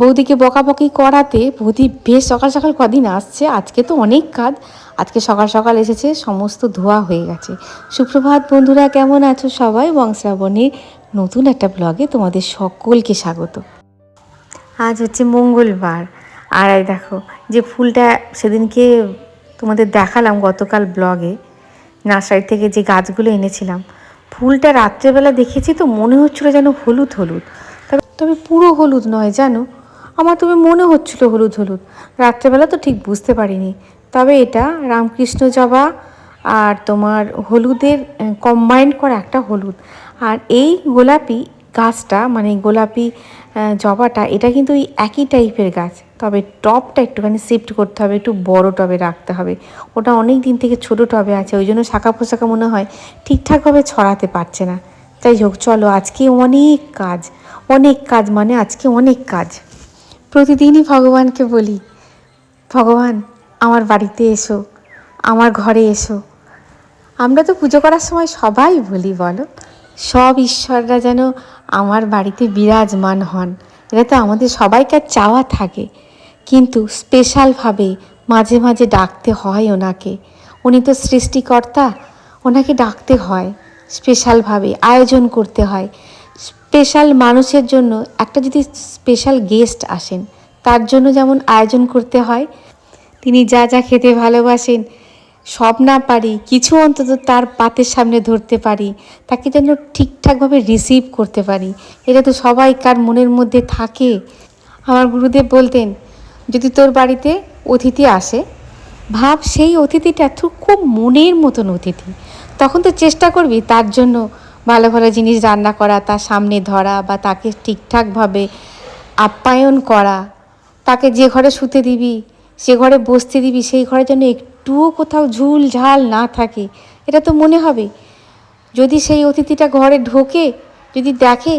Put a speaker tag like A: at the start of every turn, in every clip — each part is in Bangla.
A: বৌদিকে বকাবকি করাতে বৌদি বেশ সকাল সকাল কদিন আসছে, আজকে তো অনেক কাজ। আজকে সকাল সকাল এসেছে, সমস্ত ধোয়া হয়ে গেছে। সুপ্রভাত বন্ধুরা, কেমন আছো সবাই? বংশ্রাবণীর নতুন একটা ব্লগে তোমাদের সকলকে স্বাগত। আজ হচ্ছে মঙ্গলবার। আর এই দেখো, যে ফুলটা সেদিনকে তোমাদের দেখালাম গতকাল ব্লগে, নার্সারি থেকে যে গাছগুলো এনেছিলাম, ফুলটা রাত্রেবেলা দেখেছি তো মনে হচ্ছিল যেন হলুদ হলুদ। তবে তবে পুরো হলুদ নয়, জানো? আমার তবে মনে হচ্ছিল হলুদ হলুদ। রাত্রেবেলা তো ঠিক বুঝতে পারিনি। তবে এটা রামকৃষ্ণ জবা আর তোমার হলুদের কম্বাইন করা একটা হলুদ। আর এই গোলাপি গাছটা মানে গোলাপি জবাটা, এটা কিন্তু ওই একই টাইপের গাছ। তবে টবটা একটুখানি শিফট করতে হবে, একটু বড় টবে রাখতে হবে। ওটা অনেক দিন থেকে ছোট টবে আছে, ওই জন্য শাখা পোশাকা মনে হয় ঠিকঠাকভাবে ছড়াতে পারছে না। যাই হোক, চলো আজকে অনেক কাজ। অনেক কাজ মানে আজকে অনেক কাজ। প্রতিদিনই ভগবানকে বলি, ভগবান, আমার বাড়িতে এসো, আমার ঘরে এসো। আমরা তো পুজো করার সময় সবাই বলি, বলো? সব ঈশ্বররা যেন আমার বাড়িতে বিরাজমান হন। এটা তো আমাদের সবাইকার চাওয়া থাকে। কিন্তু স্পেশালভাবে মাঝে মাঝে ডাকতে হয় ওনাকে। উনি তো সৃষ্টিকর্তা, ওনাকে ডাকতে হয়। স্পেশালভাবে আয়োজন করতে হয়। স্পেশাল মানুষের জন্য একটা যদি স্পেশাল গেস্ট আসেন, তার জন্য যেমন আয়োজন করতে হয়, তিনি যা যা খেতে ভালোবাসেন, সব না পারি, কিছু অন্তত তার পাতের সামনে ধরতে পারি, তাকে যেন ঠিকঠাকভাবে রিসিভ করতে পারি। এটা তো সবাই কার মনের মধ্যে থাকে। আমার গুরুদেব বলতেন, যদি তোর বাড়িতে অতিথি আসে, ভাব সেই অতিথিটা তো খুব মনের মতন অতিথি। তখন তো চেষ্টা করবি তার জন্য ভালো ভালো জিনিস রান্না করা তার সামনে ধরা বা তাকে ঠিকঠাকভাবে আপ্যায়ন করা, তাকে যে ঘরে শুতে দিবি, সে ঘরে বসতে দিবি, সেই ঘরে যেন একটুও কোথাও ঝুল ঝাল না থাকে, এটা তো মনে হবে। যদি সেই অতিথিটা ঘরে ঢোকে, যদি দেখে,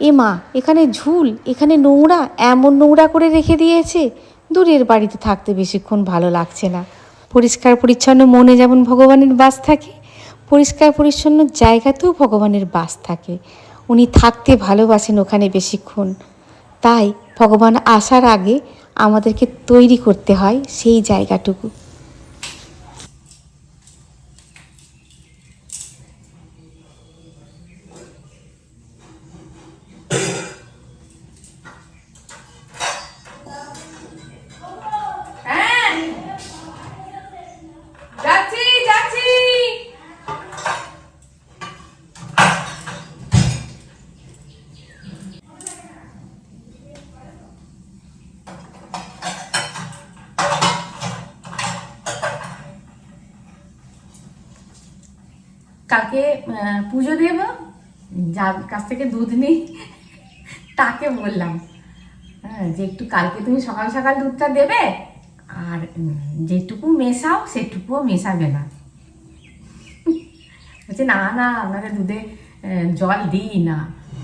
A: এ মা, এখানে ঝুল, এখানে নোংরা, এমন নোংরা করে রেখে দিয়েছে, দূরের বাড়িতে থাকতে বেশিক্ষণ ভালো লাগছে না। পরিষ্কার পরিচ্ছন্ন মনে যেমন ভগবানের বাস থাকে পরিষ্কার পরিচ্ছন্ন জায়গাতেও ভগবানের বাস থাকে। উনি থাকতে ভালোবাসেন ওখানে বেশিক্ষণ। তাই ভগবান আসার আগে আমাদেরকে তৈরি করতে হয় সেই জায়গাটুকু।
B: কাকে পুজো দেব। যার কাছ থেকে দুধ নিই তাকে বললাম হ্যাঁ যে একটু কালকে তুমি সকাল সকাল দুধটা দেবে আর যেটুকু মেশাও সেটুকুও মেশাবে না। বলছে না না আপনাদের দুধে জল দিই না।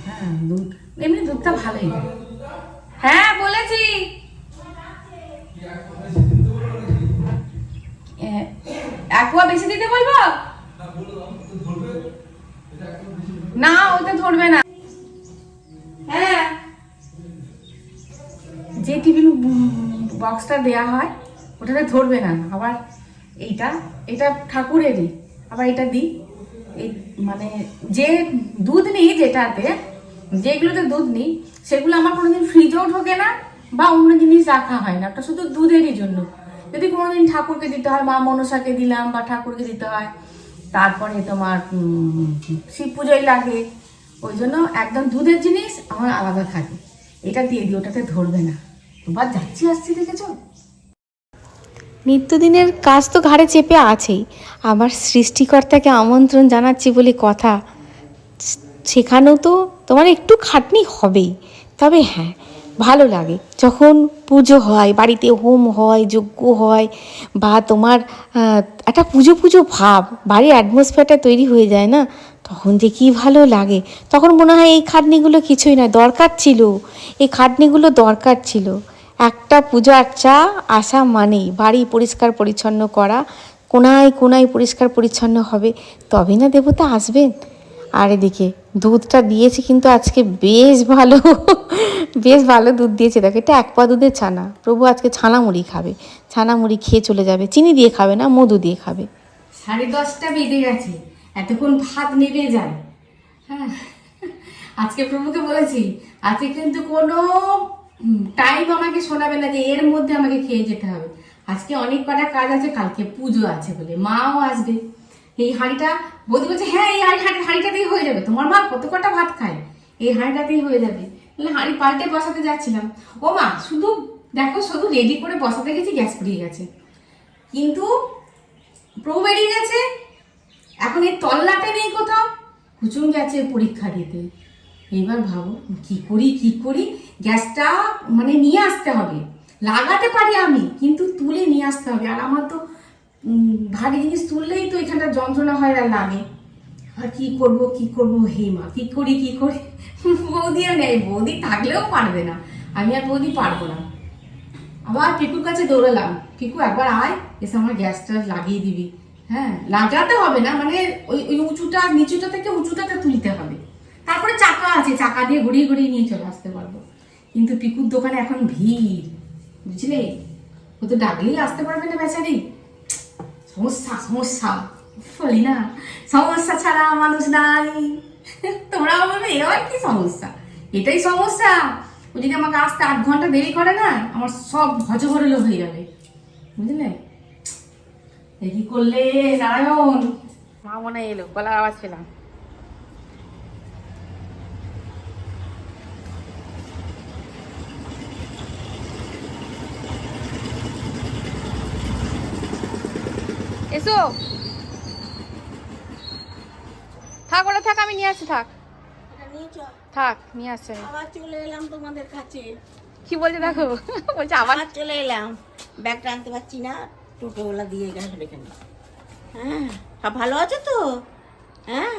B: হ্যাঁ দুধ এমনি দুধটা ভালোই দেয়। হ্যাঁ বলেছি। আহ, বেশি দিতে বলব? না, ওতে ধরবে না। হ্যাঁ। যে টিফিন বক্সটা দেয়া হয়, ওটাতে ধরবে না। আবার এইটা, এটা ঠাকুরেরই। আবার এটা দিই। এই মানে যে দুধ নিই যেটাতে, যেগুলোতে দুধ নিই, সেগুলো আমার কোনোদিন ফ্রিজেও ঢোকে না বা অন্য জিনিস রাখা হয় না। ওটা শুধু দুধেরই জন্য। যদি কোনোদিন ঠাকুরকে দিতে হয়, মা মনসাকে দিলাম বা ঠাকুরকে দিতে হয় তারপরে তোমার শিব পুজোয় লাগে। ওই জন্য একদম দুধের জিনিস আমার আলাদা থাকে। এটা দিয়ে দিই ওটাতে ধরবে না। তোমার যাচ্ছি, আসছি, দেখেছ?
A: নিত্যদিনের কাজ তো ঘাড়ে চেপে আছেই। আবার সৃষ্টিকর্তাকে আমন্ত্রণ জানাচ্ছি বলে কথা সেখানেও তো তোমার একটু খাটনি হবেই। তবে হ্যাঁ ভালো লাগে। যখন পুজো হয়, বাড়িতে হোম হয়, যজ্ঞ হয় বা তোমার একটা পুজো পুজো ভাব, বাড়ির অ্যাটমসফিয়ারটা তৈরি হয়ে যায় না, তখন যে কী ভালো লাগে। তখন মনে হয় এই খাটনিগুলো কিছুই না দরকার ছিল। এই খাটনিগুলো দরকার ছিল। একটা পুজো আর্চা আসা মানেই বাড়ি পরিষ্কার পরিচ্ছন্ন করা। কোনায় কোনায় পরিষ্কার পরিচ্ছন্ন হবে তবে না দেবতা আসবেন। আর এদিকে, দুধটা দিয়েছি কিন্তু আজকে বেশ ভালো। বেশ ভালো দুধ দিয়েছে। দেখো, এটা এক পা দুধের ছানা। প্রভু আজকে ছানা মুড়ি খাবে। ছানা মুড়ি খেয়ে চলে যাবে। চিনি দিয়ে খাবে না, মধু দিয়ে খাবে।
B: সাড়ে দশটা বেজে গেছে। এতক্ষণ ভাত নেবে যায়। হ্যাঁ। আজকে প্রভুকে বলেছি, আজকে কিন্তু কোনো টাইম আমাকে শোনাবে না যে এর মধ্যে আমাকে খেয়ে যেতে হবে। আজকে অনেক কটা কাজ আছে, কালকে পুজো আছে বলে। মাও আসবে। এই হাঁড়িটা, বৌদি বলছে হ্যাঁ এই হাঁড়ি হাঁড়ি হাঁড়িটা দিয়ে হয়ে যাবে। তোমার মা কত কটা ভাত খায়? এই হাঁড়িটাতেই হয়ে যাবে। তাহলে হাঁড়ি পাল্টে বসাতে যাচ্ছিলাম। ও মা, শুধু দেখো, শুধু রেডি করে বসাতে গেছি, গ্যাস ফুরিয়ে গেছে। কিন্তু প্রভু বেরিয়ে গেছে। এখন এই তল্লাটে নেই কোথাও। কুচুম গেছে পরীক্ষা দিতে। এইবার ভাবো, কি করি কি করি? গ্যাসটা মানে নিয়ে আসতে হবে। লাগাতে পারি আমি, কিন্তু তুলে নিয়ে আসতে হবে। আর আমার তো ভারী জিনিস তুললেই তো এখানটা যন্ত্রণা হয় আর লাগে। আর কি করব কি করব? হে মা, কি করি কি করি? বৌদি আর নেই, বৌদি থাকলেও পারবে না। আমি আর বৌদি পারব না। আবার পিকুর কাছে দৌড়ালাম। পিকু, একবার আয়, এসে আমার গ্যাসটা লাগিয়ে দিবি। হ্যাঁ লাগাতে হবে না মানে ওই ওই উঁচুটা, নিচুটা থেকে উঁচুটাতে তুলতে হবে। তারপরে চাকা আছে, চাকা দিয়ে ঘুরিয়ে ঘুরিয়ে নিয়ে চলে আসতে পারব। কিন্তু পিকুর দোকানে এখন ভিড়, বুঝলে? ও তো ডাকলেই আসতে পারবে না বেচারি। সমস্যা সমস্যা। বলি না সমস্যা ছাড়া মানুষ নাই। তোমরা বলবে এবার কি সমস্যা? এটাই সমস্যা। ও যদি আমাকে আসতে আধ ঘণ্টা দেরি করে না, আমার সব হজবরল হয়ে যাবে। বুঝলে? কি করলে, নারায়ণ? মা মনে এলো, গলার আওয়াজ পেলাম।
A: এসো। ওটা থাক আমি নিয়ে আসছি থাক। থাক নিয়ে আসছি
C: আবার চলে এলাম তোমাদের কাছে।
A: কি বলছে দেখো? বলছে আবার
C: আবার চলে এলাম। ব্যাগটা আনতে পারছি না টোটোওয়ালা দিয়ে গেল এখানে। হ্যাঁ সব ভালো আছো তো? হ্যাঁ?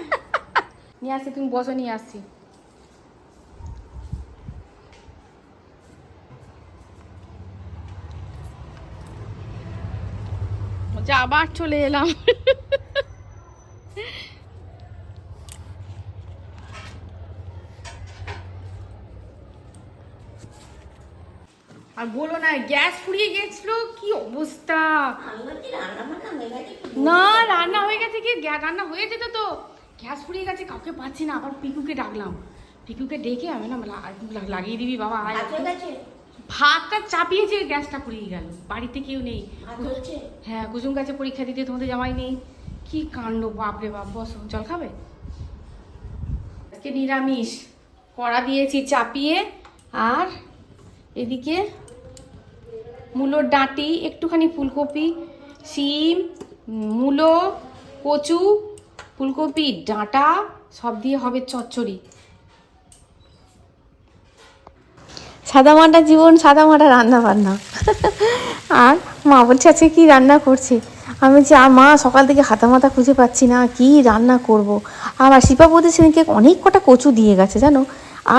A: নিয়ে আসছি তুমি বসো নিয়ে আসছি বলছে আবার চলে এলাম। আর বলো না গ্যাস ফুরিয়ে গেছিল? কি অবস্থা? না রান্না হয়ে গেছে কি? রান্না হয়ে যেত তো। গ্যাস ফুরিয়ে গেছে কাউকে পাচ্ছি না। আবার পিকুকে ডাকলাম। পিকুকে ডেকে আমি না লাগিয়ে দিবি বাবা ভাতটা চাপিয়েছে গ্যাসটা ফুরিয়ে গেল। বাড়িতে কেউ নেই। হ্যাঁ কুসুম গাছে পরীক্ষা দিতে তোমাদের জামাই নেই। কি কাণ্ড বাপরে বাপ। বস জল খাবে? আজকে নিরামিষ। কড়া দিয়েছি চাপিয়ে আর এদিকে মূলোর ডাঁটি, একটুখানি ফুলকপি, শিম, মূলো, কচু, ফুলকপি, ডাঁটা, সব দিয়ে হবে চচ্চড়ি। সাদা মাটা জীবন, সাদা মাটা রান্না বান্না আর মা বলছে, আজকে কি রান্না করছে? আমি বলছি, আর মা, সকাল থেকে হাতা মাথা খুঁজে পাচ্ছি না, কি রান্না করব। আবার শিপাপতি সেদিনকে অনেক কটা কচু দিয়ে গেছে, জানো?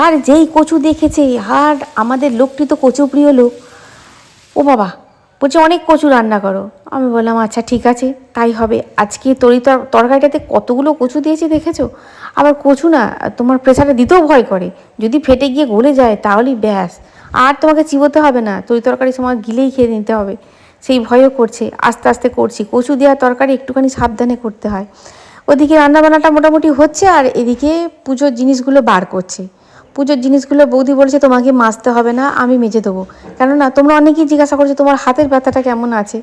A: আর যেই কচু দেখেছে, আর আমাদের লোকটি তো কচু প্রিয় লোক। ও বাবা, বলছে অনেক কচু রান্না করো। আমি বললাম আচ্ছা ঠিক আছে, তাই হবে। আজকে তরি তর- তরকারিটাতে কতগুলো কচু দিয়েছে দেখেছ? আবার কচু না, তোমার প্রেসারে দিতেও ভয় করে। যদি ফেটে গিয়ে গলে যায়, তাহলেই ব্যাস। আর তোমাকে চিবোতে হবে না, তরি তরকারির সময় গিলেই খেয়ে নিতে হবে। সেই ভয়ও করছে, আস্তে আস্তে করছি। কচু দেওয়ার তরকারি একটুখানি সাবধানে করতে হয়। ওদিকে রান্নাবান্নাটা মোটামুটি হচ্ছে আর এদিকে পুজোর জিনিসগুলো বার করছে। পুজোর জিনিসগুলো বৌদি বলেছে তোমাকে মাজতে হবে না, আমি মেজে দেবো। কেননা তোমরা অনেকেই জিজ্ঞাসা করছ তোমার হাতের ব্যথাটা কেমন আছে?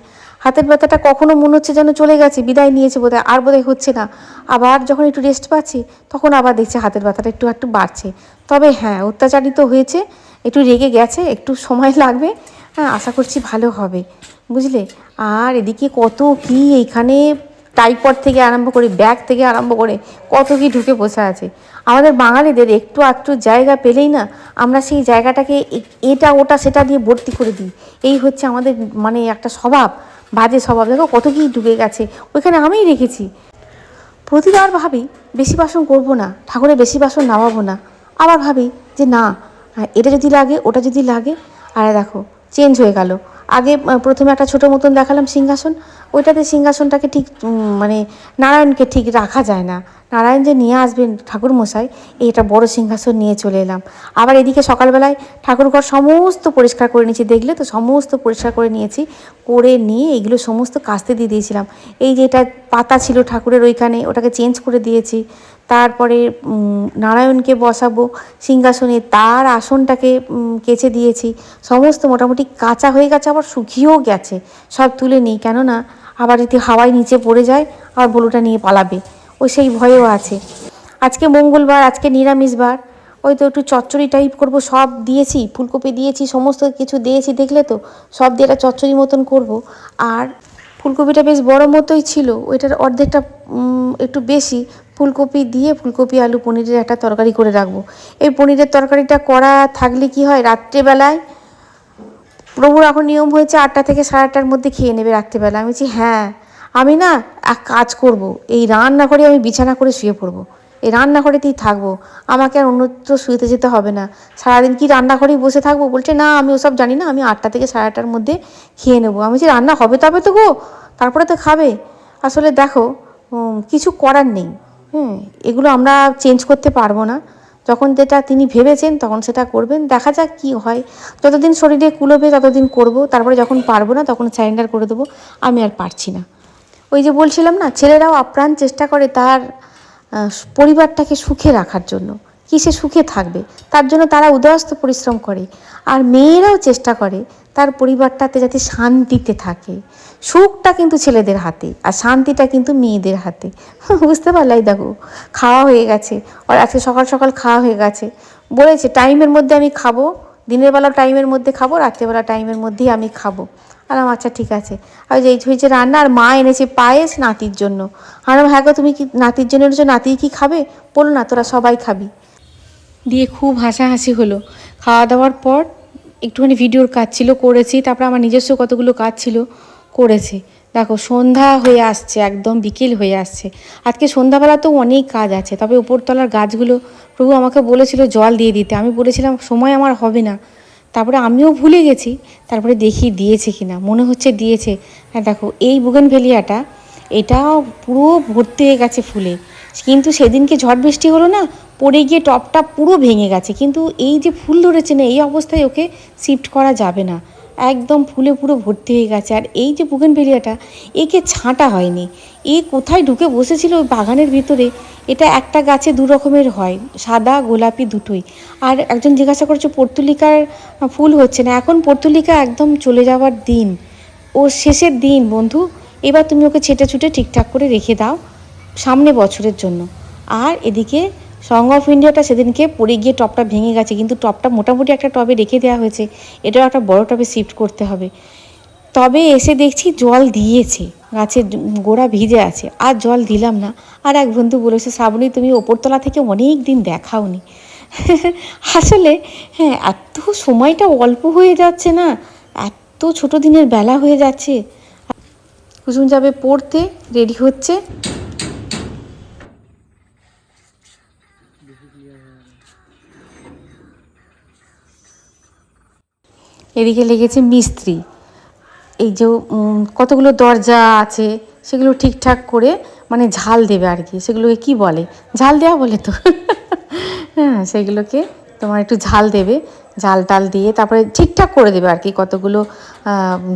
A: হাতের ব্যথাটা কখনো মনে হচ্ছে যেন চলে গেছে, বিদায় নিয়েছে বোধহয়, আর বোধহয় হচ্ছে না। আবার যখন একটু রেস্ট পাচ্ছি, তখন আবার দেখছি হাতের ব্যথাটা একটু একটু বাড়ছে। তবে হ্যাঁ অত্যাচারিত হয়েছে, একটু রেগে গেছে, একটু সময় লাগবে হ্যাঁ আশা করছি ভালো হবে। বুঝলে? আর এদিকে কত কি, এইখানে টাইপড থেকে আরম্ভ করে ব্যাগ থেকে আরম্ভ করে কত কি ঢুকে বসে আছে। আমাদের বাঙালিদের একটু আধটু জায়গা পেলেই না আমরা সেই জায়গাটাকে এটা, ওটা, সেটা দিয়ে ভর্তি করে দিই। এই হচ্ছে আমাদের মানে একটা স্বভাব, বাজে স্বভাব। দেখো কত কি ঢুকে গেছে, ওইখানে আমিই রেখেছি। প্রতিবার ভাবি, বেশি বাসন করব না, ঠাকুরের বেশি বাসন নামাবো না। আবার ভাবি যে, না এটা যদি লাগে, ওটা যদি লাগে। আরে দেখো চেঞ্জ হয়ে গেল। আগে প্রথমে একটা ছোটো মতন দেখালাম সিংহাসন ওইটাতে সিংহাসনটাকে ঠিক মানে নারায়ণকে ঠিক রাখা যায় না। নারায়ণ যে নিয়ে আসবেন ঠাকুর মশাই এইটা বড় সিংহাসন নিয়ে চলে এলাম। আবার এদিকে সকালবেলায় ঠাকুরঘর সমস্ত পরিষ্কার করে নিয়েছি, দেখলে তো? সমস্ত পরিষ্কার করে নিয়েছি, করে নিয়ে এগুলো সমস্ত কাস্তে দিয়ে দিয়েছিলাম। এই যে এটা পাতা ছিল ঠাকুরের ওইখানে, ওটাকে চেঞ্জ করে দিয়েছি। তারপরে নারায়ণকে বসাবো সিংহাসনে, তার আসনটাকে কেচে দিয়েছি। সমস্ত মোটামুটি কাঁচা হয়ে গেছে, আবার শুকিয়েও গেছে। সব তুলে নিই, কেননা আবার যদি হাওয়ায় নিচে পড়ে যায়, আবার বলুটা নিয়ে পালাবে। ওই সেই ভয়েও আছে। আজকে মঙ্গলবার, আজকে নিরামিষবার। ওই তো একটু চচ্চড়ি টাইপ করব, সব দিয়েছি, ফুলকপি দিয়েছি, সমস্ত কিছু দিয়েছি, দেখলে তো? সব দিয়ে একটা চচ্চড়ি মতন করব। আর ফুলকপিটা বেশ বড় মতোই ছিল, ওইটার অর্ধেকটা একটু বেশি। ফুলকপি দিয়ে ফুলকপি, আলু, পনিরের একটা তরকারি করে রাখব। এই পনিরের তরকারিটা করা থাকলে কি হয়? রাত্রেবেলায় প্রভুর এখন নিয়ম হয়েছে আটটা থেকে সাড়ে আটটার মধ্যে খেয়ে নেবে রাত্রেবেলা। আমি বলছি হ্যাঁ আমি না এক কাজ করব। এই রান্না করে আমি বিছানা করে শুয়ে পড়ব। এই রান্নাঘরেতেই থাকব। আমাকে আর অন্যত্র শুয়েতে যেতে হবে না। সারাদিন কি রান্নাঘরেই বসে থাকব? বলছে, না, আমি ওসব জানি না। আমি আটটা থেকে সাড়ে আটটার মধ্যে খেয়ে নেব। আমি বলছি, রান্না হবে তবে তো গো। তারপরে তো খাবে। আসলে দেখো কিছু করার নেই। হুম, এগুলো আমরা চেঞ্জ করতে পারব না। যখন যেটা তিনি ভেবেছেন, তখন সেটা করবেন। দেখা যাক কি হয়। যতদিন শরীরে কুলোবে ততদিন করব। তারপরে যখন পারব না, তখন স্যারেন্ডার করে দেবো। আমি আর পারছি না। ওই যে বলছিলাম না, ছেলেরাও আপ্রাণ চেষ্টা করে তার পরিবারটাকে সুখে রাখার জন্য। কি সে সুখে থাকবে? তার জন্য তারা উদয়স্ত পরিশ্রম করে। আর মেয়েরাও চেষ্টা করে তার পরিবারটাতে যাতে শান্তিতে থাকে। সুখটা কিন্তু ছেলেদের হাতে, আর শান্তিটা কিন্তু মেয়েদের হাতে। বুঝতে পারলাই দেখো, খাওয়া হয়ে গেছে। আর আজকে সকাল সকাল খাওয়া হয়ে গেছে। বলেছে, টাইমের মধ্যে আমি খাব। দিনের বেলা টাইমের মধ্যে খাব রাত্রেবেলা টাইমের মধ্যেই আমি খাব। আলাম আচ্ছা ঠিক আছে। আর যে হয়েছে রান্না, আর মা এনেছে পায়েস নাতির জন্য। আর হ্যাঁ গো, তুমি কি নাতির জন্য এনেছো? নাতি কি খাবে? বলো না, তোরা সবাই খাবি। দিয়ে খুব হাসাহাসি হলো। খাওয়া দাওয়ার পর একটুখানি ভিডিওর কাজ ছিল, করেছি। তারপর আমার নিজস্ব কতগুলো কাজ ছিল, করেছি। দেখো, সন্ধ্যা হয়ে আসছে, একদম বিকেল হয়ে আসছে। আজকে সন্ধ্যাবেলা তো অনেক কাজ আছে, তবে উপরতলার গাছগুলো প্রভু আমাকে বলেছিল জল দিয়ে দিতে। আমি বলেছিলাম, সময় আমার হবে না। তারপরে আমিও ভুলে গেছি, তারপরে দেখি দিয়েছে কিনা, মনে হচ্ছে দিয়েছে। হ্যাঁ দেখো, এই বুগেনভেলিয়াটা এটা পুরো ভর্তি হয়ে গেছে ফুলে। কিন্তু সেদিনকে ঝড় বৃষ্টি হলো না পড়ে গিয়ে টপটা পুরো ভেঙে গেছে। কিন্তু এই যে ফুল ধরেছে না, এই অবস্থায় ওকে শিফট করা যাবে না। একদম ফুলে পুরো ভর্তি হয়ে গেছে। আর এই যে বুগেনভেলিয়াটা একে ছাঁটা হয়নি। এ কোথায় ঢুকে বসেছিল ওই বাগানের ভিতরে? এটা একটা গাছে দু রকমের হয়, সাদা, গোলাপি দুটোই। আর একজন জিজ্ঞাসা করছে, পর্তুলিকার ফুল হচ্ছে না। এখন পর্তুলিকা একদম চলে যাওয়ার দিন। ও শেষের দিন, বন্ধু। এবার তুমি ওকে ছেটে ছুটে ঠিকঠাক করে রেখে দাও, সামনে বছরের জন্য। আর এদিকে সং অফ ইন্ডিয়াটা সেদিনকে পড়ে গিয়ে টপটা ভেঙে গেছে। কিন্তু টপটা মোটামুটি একটা টবে রেখে দেওয়া হয়েছে। এটাও একটা বড় টবে শিফট করতে হবে। তবে এসে দেখছি জল দিয়েছে। গাছের গোড়া ভিজে আছে। আর জল দিলাম না। আর এক বন্ধু বলেছে, শ্রাবণী, তুমি ওপরতলা থেকে অনেক দিন দেখাওনি। আসলে হ্যাঁ এত সময়টা অল্প হয়ে যাচ্ছে না। এত ছোট দিনের বেলা হয়ে যাচ্ছে। কুসুম যাবে পড়তে রেডি হচ্ছে। এদিকে লেগেছে মিস্ত্রি। এই যে কতগুলো দরজা আছে, সেগুলো ঠিকঠাক করে মানে ঝাল দেবে আর কি। সেগুলোকে কি বলে? ঝাল দেওয়া বলে তো। হ্যাঁ সেগুলোকে তোমার একটু ঝাল দেবে, ঝাল টাল দিয়ে তারপরে ঠিকঠাক করে দেবে আর কি। কতগুলো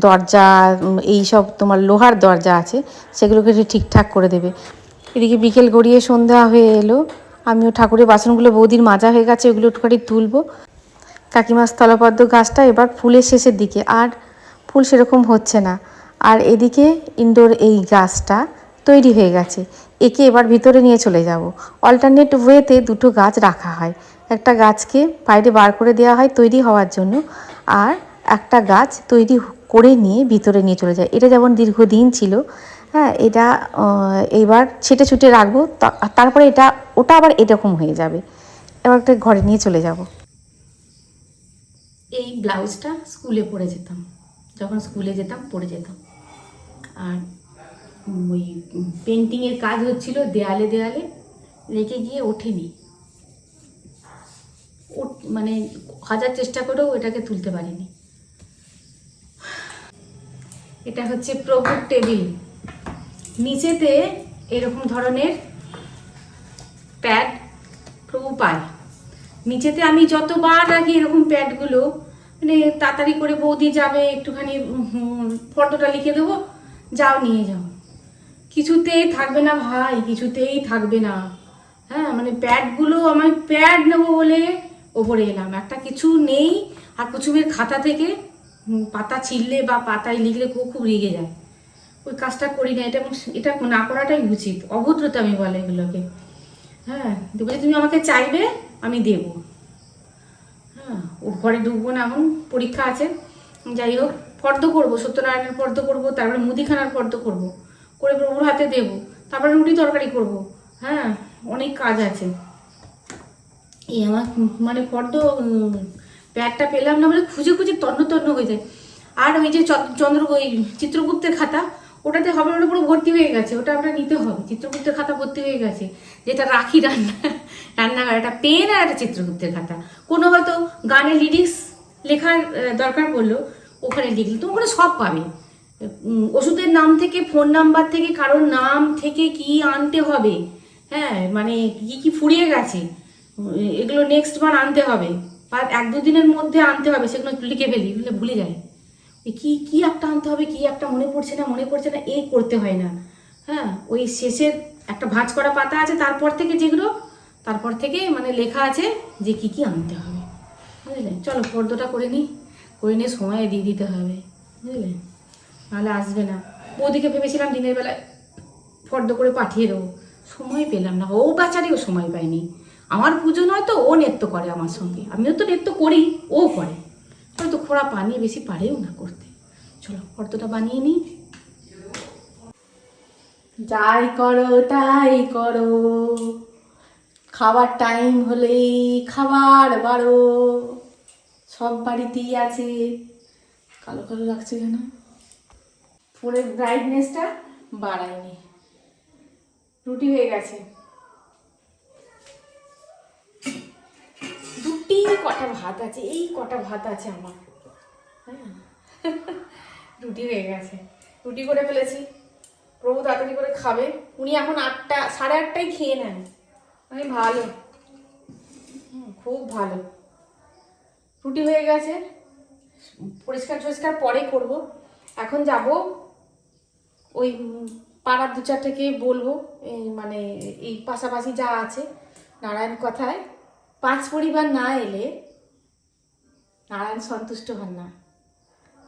A: দরজা এই সব তোমার লোহার দরজা আছে, সেগুলোকে একটু ঠিকঠাক করে দেবে। এদিকে বিকেল গড়িয়ে সন্ধ্যা হয়ে এলো। আমিও ঠাকুরের বাসনগুলো বৌদির মাজা হয়ে গেছে, ওগুলো একটুখানি তুলবো। কাকিমার স্থলপদ্ম গাছটা এবার ফুলের শেষের দিকে, আর ফুল সেরকম হচ্ছে না। আর এদিকে ইনডোর এই গাছটা তৈরি হয়ে গেছে। একে এবার ভিতরে নিয়ে চলে যাব। অল্টারনেট ওয়েতে দুটো গাছ রাখা হয়। একটা গাছকে বাইরে বার করে দেওয়া হয় তৈরি হওয়ার জন্য, আর একটা গাছ তৈরি করে নিয়ে ভিতরে নিয়ে চলে যায়। এটা যেমন দীর্ঘদিন ছিল হ্যাঁ এটা এইবার ছেটে ছুটে রাখব তারপরে এটা, ওটা আবার এরকম হয়ে যাবে। এবার একটা ঘরে নিয়ে চলে যাব। এই ব্লাউজটা স্কুলে পরে যেতাম। যখন স্কুলে যেতাম, পরে যেতাম। আর ওই পেন্টিংয়ের কাজ হচ্ছিল দেয়ালে দেয়ালে, রেখে গিয়ে ওঠেনি। ওঠ- মানে হাজার চেষ্টা করেও এটাকে তুলতে পারিনি। এটা হচ্ছে প্রভুর টেবিল। নিচেতে এরকম ধরনের প্যাড, প্রভু পায়। নিচেতে আমি যতবার রাখি এরকম প্যাডগুলো মানে তাড়াতাড়ি করে বৌদি যাবে, একটুখানি ফটোটা লিখে দেবো, যাও নিয়ে যাও। কিছুতেই থাকবে না ভাই, কিছুতেই থাকবে না। হ্যাঁ মানে প্যাডগুলো আমি প্যাড নেব বলে ওপরে এলাম। একটা কিছু নেই, আর কুচুমের খাতা থেকে পাতা ছিললে বা পাতায় লিখলে খুব খুব রেগে যায়। ওই কাজটা করি না, এটা এটা না করাটাই উচিত। অভদ্রতা আমি বলে এগুলোকে। হ্যাঁ বলে তুমি আমাকে চাইবে? আমি দেবো। হ্যাঁ ও ঘরে ঢুকবো না এখন, পরীক্ষা আছে। যাই হোক ফর্দ করব, সত্যনারায়ণের ফর্দ করব, তারপরে মুদিখানার ফর্দ করব। করে প্রভুর হাতে দেবো। তারপরে রুটি তরকারি করব। হ্যাঁ অনেক কাজ আছে। এই আমার মানে ফর্দ প্যাডটা পেলাম না বলে খুঁজে খুঁজে তন্ন তন্ন হয়ে যায়। আর ওই যে চন্দ্র ওই চিত্রগুপ্তের খাতা, ওটাতে হবে ওটা পুরো ভর্তি হয়ে গেছে। ওটা আমরা নিতে হবে। চিত্রগুপ্তের খাতা ভর্তি হয়ে গেছে। যেটা রাখি রান্না রান্নাঘর একটা পেন আর একটা চিত্রগুপ্তের খাতা। কোনো হয়তো গানের লিরিক্স লেখার দরকার পড়ল, ওখানে লিখলে। তো ওখানে সব পাবে। ওষুধের নাম থেকে ফোন নাম্বার থেকে, কারোর নাম থেকে কি আনতে হবে? হ্যাঁ মানে কি কি ফুরিয়ে গেছে? এগুলো নেক্সট বার আনতে হবে। বা এক দুদিনের মধ্যে আনতে হবে, সেগুলো লিখে ফেলি ভুলে যায় কি কি একটা আনতে হবে, কি একটা মনে পড়ছে না, মনে পড়ছে না এই করতে হয় না। হ্যাঁ ওই শেষের একটা ভাঁজ করা পাতা আছে, তারপর থেকে যেগুলো তারপর থেকে মানে লেখা আছে যে কি কি আনতে হবে। বুঝলেন চলো ফর্দটা করে নিই। করে নিয়ে সময় দিয়ে দিতে হবে। বুঝলেন নাহলে আসবে না। বৌদিকে ভেবেছিলাম দিনের বেলায় ফর্দ করে পাঠিয়ে দেবো। সময় পেলাম না। ও বেচারিও সময় পায়নি। আমার পুজো নয় তো, ও নৃত্য করে আমার সঙ্গে। আমিও তো নৃত্য করি, ও করে। হয়তো খোড়া পানি বেশি পারেও না করতে। চলো ফর্দটা বানিয়ে নিই। যাই করো, তাই করো। খাবার টাইম হলেই খাবার বারো সব বাড়িতেই আছে। কালো কালো লাগছে কেন? ফোনের ব্রাইটনেসটা বাড়ায়নি। রুটি হয়ে গেছে। দুটি কটা ভাত আছে, এই কটা ভাত আছে আমার। হ্যাঁ? রুটি হয়ে গেছে। রুটি করে ফেলেছি। প্রভু তাড়াতাড়ি করে খাবে। উনি এখন আটটা, সাড়ে আটটায় খেয়ে নেন। আমি ভালো। খুব ভালো। রুটি হয়ে গেছে। পরিষ্কার টরিষ্কার পরে করব। এখন যাব ওই পাড়ার দু চারটেকে বলব। এই মানে এই পাশাপাশি যা আছে নারায়ণ কথায়। পাঁচ পরিবার না এলে নারায়ণ সন্তুষ্ট হন না।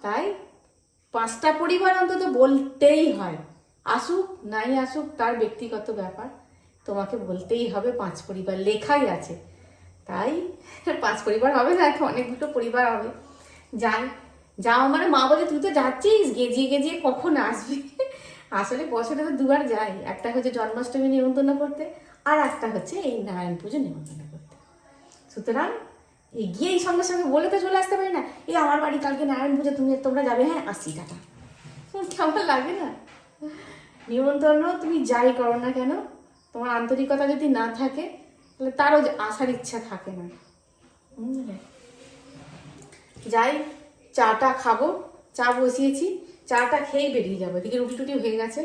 A: তাই পাঁচটা পরিবার অন্তত বলতেই হয়। আসুক, নাই আসুক, তার ব্যক্তিগত ব্যাপার। তোমাকে বলতেই হবে পাঁচ পরিবার লেখাই আছে। তাই পাঁচ পরিবার হবে না এখন অনেক দুটো পরিবার হবে। যাই, যাও মানে মা বলে, তুই তো যাচ্ছিস, গেজিয়ে গেজিয়ে কখন আসবি? আসলে বছরে তো দুবার যাই। একটা হচ্ছে জন্মাষ্টমী নিমন্ত্রণ করতে, আর একটা হচ্ছে এই নারায়ণ পুজো নিমন্ত্রণ করতে। সুতরাং এই গিয়ে এই সঙ্গে সঙ্গে বলে তো চলে আসতে পারি না এই আমার বাড়ি কালকে নারায়ণ পুজো, তুমি তোমরা যাবে হ্যাঁ? আসছি টাটা। কেমন লাগে না? নিমন্ত্রণ, তুমি যাই করো না কেন তোমার আন্তরিকতা যদি না থাকে, তাহলে তারও আসার ইচ্ছা থাকে না। যাই, চাটা খাব, চা বসিয়েছি, চাটা খেয়েই বেরিয়ে যাব, এদিকে রুটি টুটি হয়ে গেছে।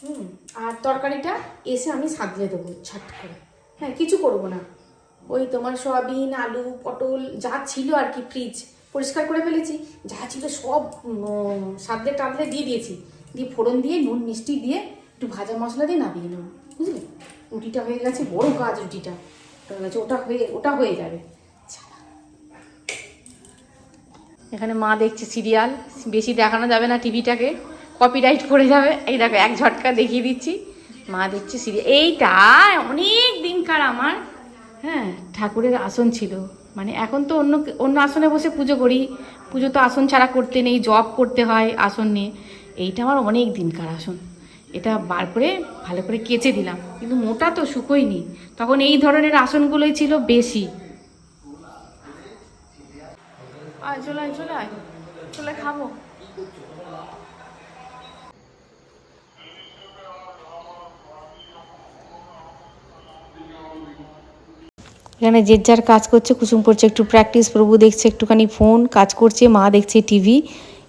A: হুম, আর তরকারিটা এসে আমি সাজিয়ে দেবো ছাট করে। হ্যাঁ কিছু করব না। ওই তোমার সয়াবিন, আলু, পটল, যা ছিল আর কি ফ্রিজ পরিষ্কার করে ফেলেছি। যা ছিল সব সাদলে টাদলে দিয়ে দিয়েছি। দিয়ে ফোড়ন দিয়ে, নুন, মিষ্টি দিয়ে একটু ভাজা মশলা দিয়ে নামিয়ে নেব বুঝলে? রুটিটা হয়ে গেছে, বড় কাজ রুটিটা। হয়ে গেছে, ওটা হয়ে ওটা হয়ে যাবে। এখানে মা দেখছে সিরিয়াল, বেশি দেখানো যাবে না টিভিটাকে কপিরাইট পড়ে যাবে। এই দেখো, এক ঝটকা দেখিয়ে দিচ্ছি। মা দেখছে সিরিয়াল, এইটা অনেক দিনকার আমার। হ্যাঁ ঠাকুরের আসন ছিল। মানে এখন তো অন্য অন্য আসনে বসে পুজো করি। পুজো তো আসন ছাড়া করতে নেই জব করতে হয় আসন নিয়ে। এইটা আমার অনেক দিনকার আসন। এটা বার করে ভালো করে কেচে দিলাম। কিন্তু মোটা তো শুকোয়নি। তখন এই ধরনের আসনগুলোই ছিল বেশি। আয় চলে আয় চলে আয়। চলে খাব।
D: এখানে যে যার কাজ করছে কুসুম করছে একটু প্র্যাকটিস প্রভু দেখছে একটুখানি ফোন কাজ করছে মা দেখছে টিভি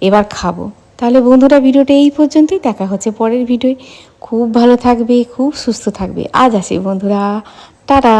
D: এবার খাব। তাহলে বন্ধুরা ভিডিওটা এই পর্যন্তই। দেখা হচ্ছে পরের ভিডিওয়। খুব ভালো থাকবে, খুব সুস্থ থাকবে। আজ আসি বন্ধুরা।
A: টাটা।